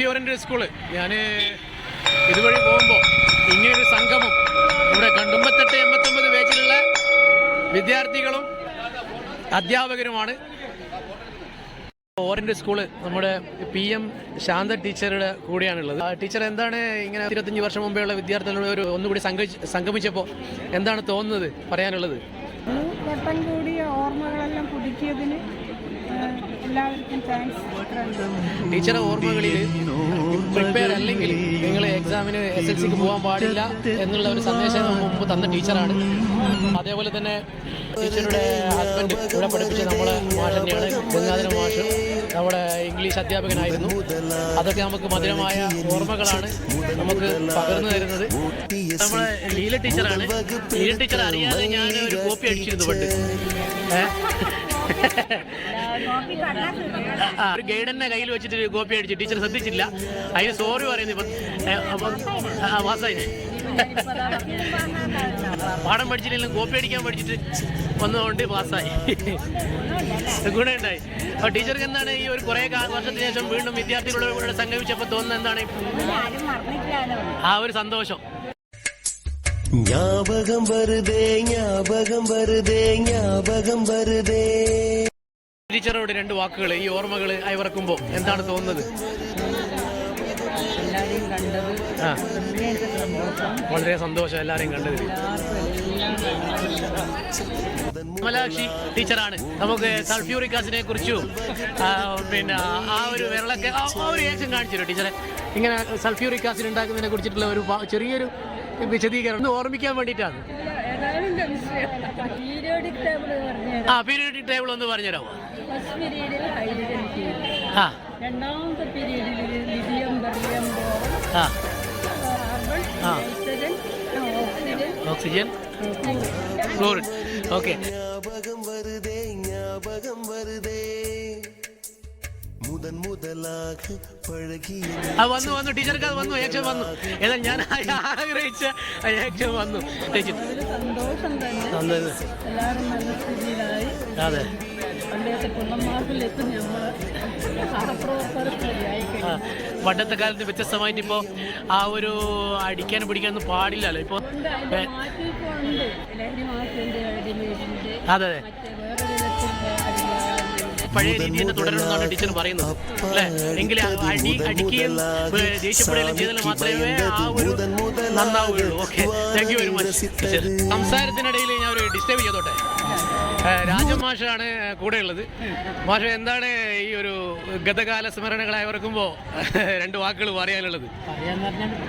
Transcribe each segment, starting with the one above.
P oriented school. ഞാൻ ഇതുവഴി പോകുമ്പോൾ ഇങ്ങനൊരു സംഗമം ഇവിടെ കണ്ടുമ്പത്തെട്ട് എൺപത്തൊമ്പത് ബാച്ചിലുള്ള വിദ്യാർത്ഥികളും അധ്യാപകരുമാണ്. ഓറിന്റെ സ്കൂൾ നമ്മുടെ പി എം ശാന്ത ടീച്ചറുടെ കൂടെയാണുള്ളത്. ടീച്ചർ എന്താണ് ഇങ്ങനെ ഇരുപത്തഞ്ച് വർഷം മുമ്പേ ഉള്ള വിദ്യാർത്ഥികളോട് ഒരു ഒന്നുകൂടി സംഗമിച്ച് സംഗമിച്ചപ്പോൾ എന്താണ് തോന്നുന്നത് പറയാനുള്ളത്? വട്ടം കൂടിയ ഓർമ്മകളെല്ലാം പുതുക്കിയതിന് എല്ലാവർക്കും താങ്ക്സ് ടീച്ചറെ ഓർമ്മകളിൽ പ്രിപ്പയർ നിങ്ങൾ എക്സാമിന് എസ് എൽ സിക്ക് പോകാൻ പാടില്ല എന്നുള്ള ഒരു സന്ദേശം മുമ്പ് തന്ന ടീച്ചറാണ്. അതേപോലെ തന്നെ ടീച്ചറുടെ ഹസ്ബൻഡ് ഇവിടെ പഠിപ്പിച്ച നമ്മളെ മാഷ് തന്നെയാണ് ഗംഗാധര മാഷ്. നമ്മുടെ ഇംഗ്ലീഷ് അധ്യാപകനായിരുന്നു. അതൊക്കെ നമുക്ക് മധുരമായ ഓർമ്മകളാണ് നമുക്ക് പകർന്നു തരുന്നത്. നമ്മളെ ലീല ടീച്ചറാണ്. ലീല ടീച്ചർ അറിയാതെ ഞാൻ ഒരു കോപ്പി അടിച്ചിരുന്നു പണ്ട്. ഏഹ് ഒരു ഗൈഡ് തന്നെ കയ്യിൽ വെച്ചിട്ട് കോപ്പി അടിച്ചു ടീച്ചർ ശ്രദ്ധിച്ചില്ല. അതിന് സോറി പറയുന്നു ഇപ്പം. വാസായി അപ്പം പാഠം പഠിച്ചില്ലെങ്കിലും കോപ്പി അടിക്കാൻ പഠിച്ചിട്ട് വന്നതുകൊണ്ട് പാസ്സായി ഗുണമുണ്ടായി. അപ്പോൾ ടീച്ചർക്ക് എന്താണ് ഈ ഒരു കുറേ വർഷത്തിന് ശേഷം വീണ്ടും വിദ്യാർത്ഥികളോട് സംഗമിച്ചപ്പോൾ തോന്നുന്നത് എന്താണ്? ആ ഒരു സന്തോഷം. ஞாபகம் வருதே ஞாபகம் வருதே ஞாபகம் வருதே ടീച്ചറോട് രണ്ട് വാക്കുകൾ ഈ ഓർമ്മകൾ അയവിറക്കുമ്പോൾ എന്താണ് തോന്നുന്നത് എല്ലാവരെയും കണ്ടത് ആ അങ്ങേയറ്റം സന്തോഷം വളരെ സന്തോഷം എല്ലാവരെയും കണ്ടതിൽ കമലാക്ഷി ടീച്ചറാണ് നമുക്ക് സൾഫ്യൂറിക് ആസിഡിനെ കുറിച്ചും ആ, പിന്നെ ആ ഒരു വിരളൊക്കെ ആ ആ ഒരു ആക്ഷൻ കാണിച്ചു ടീച്ചറെ ഇങ്ങനെ സൾഫ്യൂറിക് ആസിഡ് ഉണ്ടാക്കുന്നതിനെ കുറിച്ചിട്ടുള്ള ഒരു പ- ചെറിയൊരു വിശദീകരണം. ഓർമ്മിക്കാൻ വേണ്ടിയിട്ടാണ്. ആ ടേബിൾ ആ. ലിഥിയം ആ. ഓക്സിജൻ? ഓക്കെ. ജ്ഞാപകം വെറുതെ ജ്ഞാപകം വെറുതെ. முதன் முதலாக பழகிய ആ വന്നു വന്നു ടീച്ചർക്ക് അത് വന്നു ആക്ഷൻ വന്നു ഏതായാലും ഞാൻ ആഗ്രഹിച്ച ആക്ഷൻ വന്നു ടീച്ചർ ഒരു സന്തോഷം തന്നെ തന്നത് എല്ലാവരും നല്ല സ്ഥിതിയിലായി അതെ പണ്ടത്തെ കുന്നമാർക്കിലെത്തും നമ്മൾ സഹപ്രവർത്തകരായി ആ, പണ്ടത്തെ കാലത്ത് വ്യത്യസ്തമായിട്ട് ഇപ്പോൾ ആ ഒരു അടിക്കാനും പിടിക്കാനൊന്നും പാടില്ലല്ലോ ഇപ്പോൾ അതിന്റെ മാറ്റിയിട്ടുണ്ട് ലഹരി മാറ്റത്തിന്റെ അടിമേറ്റിന്റെ അതെ അതെ മറ്റേ വേറെ വിധത്തിന്റെ അടിമ പഴയ രീതി തന്നെ തുടരണമെന്നാണ് ടീച്ചർ പറയുന്നത്. അല്ലെ? എങ്കിൽ അടി അടിക്കുകയും ദേഷ്യപ്പെടുകയും ചെയ്താൽ മാത്രമേ ആ ഒരു നന്നാവുകയുള്ളൂ. Okay. Thank you very much teacher. സംസാരത്തിനിടയിൽ ഞാൻ ഒരു ഡിസ്റ്റർബ് ചെയ്തോട്ടെ? രാജൻ മാഷാണ് കൂടെ ഉള്ളത് മാഷ എന്താണ് ഈ ഒരു ഗതകാല സ്മരണകളായി ഓർക്കുമ്പോൾ രണ്ട് വാക്കുകൾ പറയാനുള്ളത്?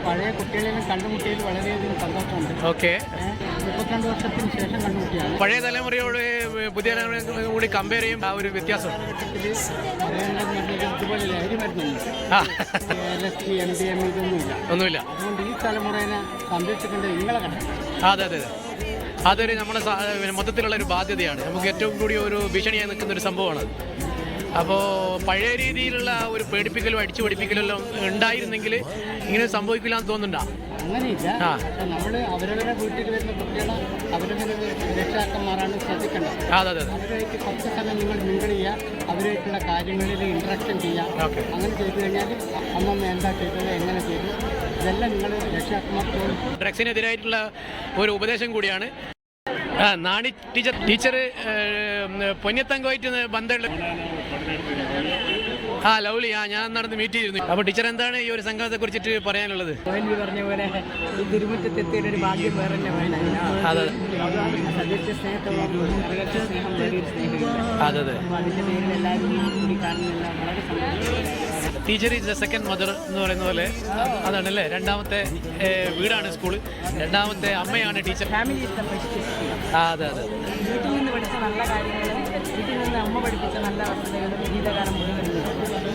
പഴയ കുട്ടികളെയും കണ്ടുമുട്ടിയതിൽ വളരെയധികം സന്തോഷമുണ്ട്. ഓക്കെ. മുപ്പത്തിരണ്ട് വർഷത്തിന് ശേഷം കണ്ടുമുട്ടിയാണ് പഴയ തലമുറയോട് പുതിയ തലമുറയോട് കൂടി കമ്പയർ ചെയ്യുമ്പോൾ ആ ഒരു വ്യത്യാസം. ഇതുപോലെ ലഹരി മരുന്നുണ്ട് എം ഡി എം ഇതൊന്നുമില്ല. ഒന്നുമില്ല. അതുകൊണ്ട് ഈ തലമുറേനെ സംരക്ഷിക്കേണ്ടത് നിങ്ങളെ കണ്ടത് അതെ അതെ അതെ. അതൊരു നമ്മുടെ പിന്നെ മൊത്തത്തിലുള്ള ഒരു ബാധ്യതയാണ്. നമുക്ക് ഏറ്റവും കൂടി ഒരു ഭീഷണിയായി നിൽക്കുന്ന ഒരു സംഭവമാണ്. അപ്പോൾ പഴയ രീതിയിലുള്ള ഒരു പേടിപ്പിക്കലും അടിച്ചു പഠിപ്പിക്കലും എല്ലാം ഉണ്ടായിരുന്നെങ്കിൽ ഇങ്ങനെ സംഭവിക്കില്ല എന്ന് തോന്നുന്നുണ്ടോ. അങ്ങനെയില്ല. നമ്മൾ അവരവരുടെ വീട്ടിൽ വരുന്ന കുട്ടികളെ അവരവരുടെ രക്ഷാക്കന്മാരാണ് ശ്രദ്ധിക്കേണ്ടത്. അവരുമായിട്ട് കുറച്ച് സമയം നിങ്ങൾ മിങ്കിൾ ചെയ്യുക അവരുമായിട്ടുള്ള കാര്യങ്ങളിൽ ഇൻട്രാക്ഷൻ ചെയ്യുക. അങ്ങനെ ചെയ്തു കഴിഞ്ഞാൽ അമ്മമ്മ എന്താ ചെയ്തത് എങ്ങനെ ചെയ്തു? ഇതെല്ലാം നിങ്ങൾ ഡ്രഗ്സിനെതിരായിട്ടുള്ള ഒരു ഉപദേശം കൂടിയാണ്. ആ നാണി ടീച്ചർ ടീച്ചർ പൊന്നത്തങ്കമായിട്ട് ബന്ധമുള്ള ആ ലൗലി ആ ഞാൻ നടന്ന് മീറ്റ് ചെയ്തിരുന്നു. അപ്പോൾ ടീച്ചർ എന്താണ് ഈ ഒരു സംഘത്തെ കുറിച്ചിട്ട് പറയാനുള്ളത്? പറഞ്ഞ പോലെ ഈ തിരുമുറ്റത്തെത്തിയ ഒരു ഭാഗ്യം വേറെ അതെ. അതെ അതെ. അപ്പോൾ പേരിൽ എല്ലാവരും കൂടി കാണുന്നില്ല വളരെ സന്തോഷം. Teacher is the second mother എന്ന് പറയുന്ന പോലെ അതാണല്ലേ? രണ്ടാമത്തെ വീടാണ് സ്കൂൾ രണ്ടാമത്തെ അമ്മയാണ് ടീച്ചർ. ഫാമിലി ആ അതെ അതെ വീട്ടിൽ നിന്ന് പഠിച്ച നല്ല കാര്യങ്ങളും വീട്ടിൽ നിന്ന് അമ്മ പഠിപ്പിച്ച നല്ല വസ്തുതകളും ജീവിതകാലം മുഴുവൻ ഉണ്ട്.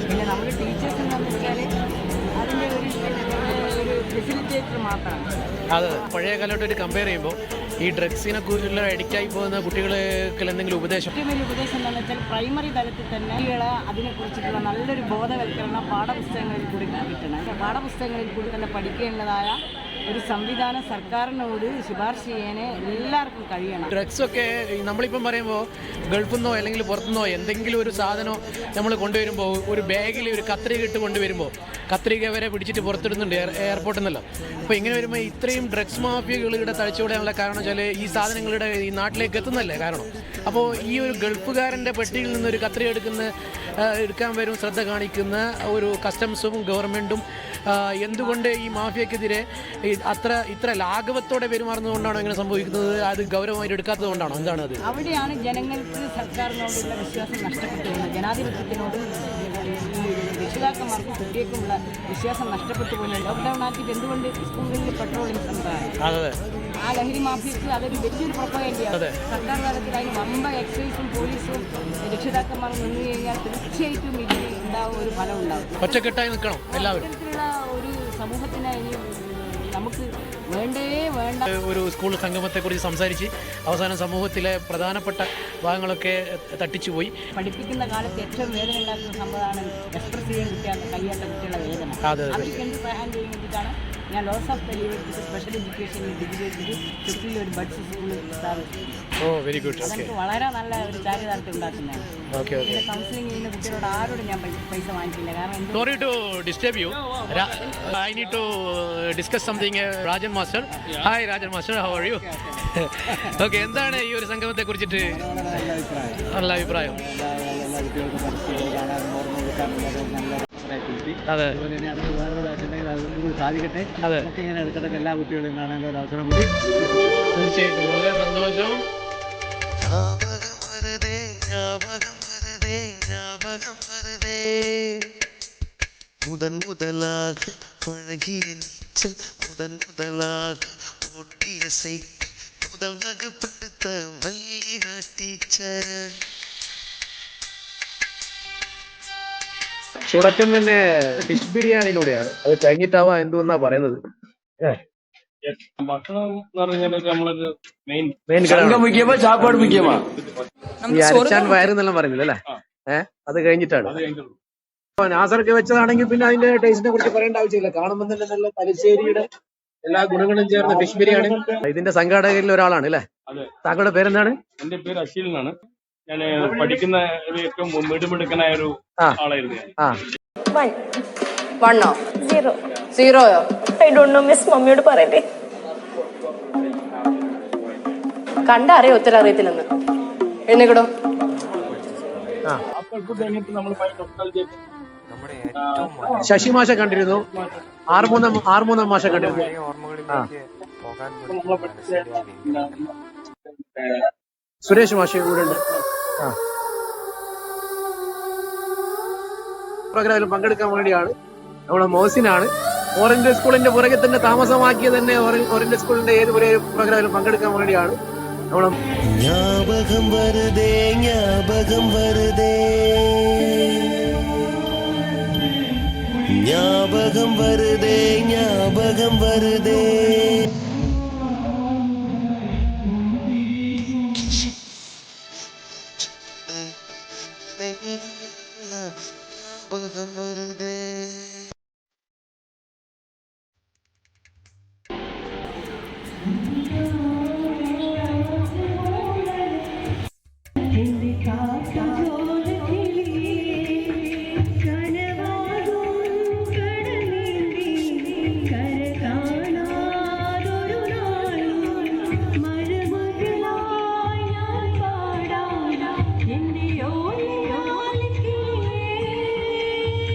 പിന്നെ നമ്മൾ ടീച്ചേഴ്സ് എന്ന് വെച്ചാൽ അതിന്റെ ഒരു ഒരു ഫെസിലിറ്റേറ്റർ മാത്രമാണ്. അതെ പഴയ കാലമായിട്ട് കമ്പയർ ചെയ്യുമ്പോൾ ഈ ഡ്രഗ്സിനെ കുറിച്ചുള്ള അഡിക്റ്റായി പോകുന്ന കുട്ടികൾക്ക് എന്തെങ്കിലും ഉപദേശം? ഏറ്റവും വലിയ ഉപദേശം എന്താണെന്ന് വെച്ചാൽ പ്രൈമറി തലത്തിൽ തന്നെ കുട്ടികളെ അതിനെക്കുറിച്ചിട്ടുള്ള നല്ലൊരു ബോധവൽക്കരണം പാഠപുസ്തകങ്ങളിൽ കൂടി കിട്ടണം. പാഠപുസ്തകങ്ങളിൽ കൂടി തന്നെ പഠിക്കേണ്ടതായ ഒരു സംവിധാനം സർക്കാരിനോട് ശുപാർശ ചെയ്യാൻ എല്ലാവർക്കും കഴിയണം. ഡ്രഗ്സ് ഒക്കെ നമ്മളിപ്പം പറയുമ്പോൾ ഗൾഫിൽ നിന്നോ അല്ലെങ്കിൽ പുറത്തുനിന്നോ എന്തെങ്കിലും ഒരു സാധനം നമ്മൾ കൊണ്ടുവരുമ്പോൾ ഒരു ബാഗിൽ ഒരു കത്രിക ഇട്ട് കൊണ്ടുവരുമ്പോൾ കത്രിക വരെ പിടിച്ചിട്ട് പുറത്തിടുന്നുണ്ട് എയർ എയർപോർട്ടിൽ നിന്നല്ലോ അപ്പോൾ ഇങ്ങനെ വരുമ്പോൾ ഇത്രയും ഡ്രഗ്സ് മാഫിയകളുടെ തലച്ചുകൂടാനുള്ള കാരണം വെച്ചാൽ ഈ സാധനങ്ങളുടെ ഈ നാട്ടിലേക്ക് എത്തുന്നല്ലേ കാരണം? അപ്പോൾ ഈ ഒരു ഗൾഫുകാരന്റെ പെട്ടിയിൽ നിന്ന് ഒരു കത്രിക എടുക്കുന്ന എടുക്കാൻ വരും ശ്രദ്ധ കാണിക്കുന്ന ഒരു കസ്റ്റംസും ഗവൺമെന്റും എന്തുകൊണ്ട് ഈ മാഫിയക്കെതിരെ അത്ര ഇത്ര ലാഘവത്തോടെ പെരുമാറുന്നതുകൊണ്ടാണോ ഇങ്ങനെ സംഭവിക്കുന്നത്? അത് ഗൗരവമായിട്ട് എടുക്കാത്തത് കൊണ്ടാണോ? എന്താണ് അത്? അവിടെയാണ് ജനങ്ങൾക്ക് സർക്കാരിനോടുള്ള വിശ്വാസം നഷ്ടപ്പെട്ടു. ജനാധിപത്യത്തിനോടും രക്ഷിതാക്കന്മാർക്കും കുട്ടികൾക്കുമുള്ള വിശ്വാസം നഷ്ടപ്പെട്ടു പോകുന്നത് ലോക്ക്ഡൗൺ ആക്കിയിട്ട് എന്തുകൊണ്ട് സ്കൂളുകളിൽ പെട്രോളിംഗ് സംഭവമാണ് ആ ലഹരി മാഫിയക്ക് അതൊരു വലിയൊരു പ്രൊപ്പഗൻഡയാണ്. സർക്കാർ തലത്തിൽ അതിന് വമ്പ എക്സൈസും പോലീസും രക്ഷിതാക്കന്മാർ നിന്ന് കഴിഞ്ഞാൽ തീർച്ചയായിട്ടും ഇതിൽ ഉണ്ടാവും ഒരു ഫലം ഉണ്ടാവും. ഒറ്റക്കെട്ടായി നിൽക്കണം എല്ലാവരും. ഒരു സമൂഹത്തിന് ഇനി നമുക്ക് വേണ്ടേ വേണ്ട. ഒരു സ്കൂൾ സംഗമത്തെക്കുറിച്ച് സംസാരിച്ച് അവസാനം സമൂഹത്തിലെ പ്രധാനപ്പെട്ട ഭാഗങ്ങളൊക്കെ തട്ടിച്ചു പോയി. പഠിപ്പിക്കുന്ന കാലത്ത് ഏറ്റവും വേദന ഉണ്ടാക്കുന്ന സംഭവമാണ് എക്സ്പ്രസ് ചെയ്യാൻ കുട്ടികളുടെ കഴിയാത്ത കുട്ടികളുടെ വേദന. അതെ, അതെ. അവർക്ക് എന്ത് സഹായം ചെയ്യാൻ വേണ്ടിയിട്ടാണ് ഞാൻ loss of special education degree എടുത്തിട്ട് ഒരു ബഡ്സ് സ്കൂളിൽ സ്ഥാപിച്ചു ഓ വെരി ഗുഡ് അതെനിക്ക് വളരെ നല്ല ഒരു ചാരിതാർത്ഥ്യം ഉണ്ടാക്കുന്നതാണ്. ഓക്കെ ഓക്കെ കൗൺസിലിംഗ് ചെയ്യുന്ന കുട്ടികളോട് ആരോടും ഞാൻ പൈ- പൈസ വാങ്ങിക്കില്ല. കാരണം എന്ത് I need to discuss something Rajan master hi Rajan master how are you okay എന്താണ് ഈ ഒരു സംഗമത്തെ കുറിച്ചിട്ട്? നല്ല അഭിപ്രായം. അതെ. സാധിക്കട്ടെ അതെ. ഇങ്ങനെ എടുക്കട്ടെ എല്ലാ കുട്ടികളും കാണാനുള്ള ഒരു അവസരം കൂടി തീർച്ചയായിട്ടും. വളരെ സന്തോഷം. ஞாபகம் வருதே ஞாபகம் வருதே ஞாபகம் வருதே முதன் முதலாக பழகிய நீச்சல் முதன் முதலாக ஓட்டிய சைக்கிள் முதல் வகுப்படுத்த மல்லிகா டீச்சர் തുടക്കം തന്നെ ഫിഷ് ബിരിയാണിയിലൂടെയാണ് അത് കഴിഞ്ഞിട്ടാവാ എന്തുവെന്നാ പറയുന്നത് ഭക്ഷണം എന്ന് പറഞ്ഞാൽ നമ്മളൊരു മെയിൻ മെയിൻ ഈ അരച്ചാൻ വയറെന്നെല്ലാം പറയുന്നത് അല്ലേ? ഏഹ് അത് കഴിഞ്ഞിട്ടാണ്. അത് കഴിഞ്ഞിട്ടുള്ളൂ. അപ്പൊ നാസർക്ക് വെച്ചതാണെങ്കിൽ പിന്നെ അതിന്റെ ടേസ്റ്റിനെ കുറിച്ച് പറയേണ്ട ആവശ്യമില്ല. കാണുമ്പോൾ തന്നെ നല്ല തലശ്ശേരിയുടെ എല്ലാ ഗുണങ്ങളും ചേർന്ന ഫിഷ് ബിരിയാണി. ഇതിന്റെ സംഘാടകരിൽ ഒരാളാണ് അല്ലേ? അതെ. താങ്കളുടെ പേരെന്താണ്? എന്റെ പേര് അശീൽ എന്നാണ് ഞാൻ പഠിക്കുന്ന ഒരു ഏറ്റവും മിടുമിടുക്കനായ ഒരു ആ. ആളായിരുന്നു ഞാൻ. ആ. വൺ. വണ്ണോ? സീറോ സീറോയോ ഐ ഡോണ്ട് നോ മിസ് മമ്മിയോട് പറയട്ടെ കണ്ടറിയോ ഉത്തരം അറിയത്തില്ലെന്ന് എഴുന്നേക്കടോ ശശി മാഷ കണ്ടിരുന്നു. ആറുമൂന്നാം ആറുമൂന്നാം മാഷ കണ്ടിരുന്നു. സുരേഷ് മാഷ കൂടെ ഉണ്ട്. ആ. പ്രോഗ്രാമിൽ പങ്കെടുക്കാൻ വേണ്ടിയാണ്. നമ്മുടെ മോസിനാണ് ഓറഞ്ച് സ്കൂളിന്റെ പുറകെ തന്നെ താമസമാക്കിയ തന്നെ ഓറഞ്ച് സ്കൂളിന്റെ ഏത് ഒരേ പ്രോഗ്രാമിലും പങ്കെടുക്കാൻ വേണ്ടിയാണ് നമ്മളെ ജ്ഞാപകം വെറുതെ ജ്ഞാപകം വെറുതെ ജ്ഞാപകം വെറുതെ ജ്ഞാപകം വെറുതെ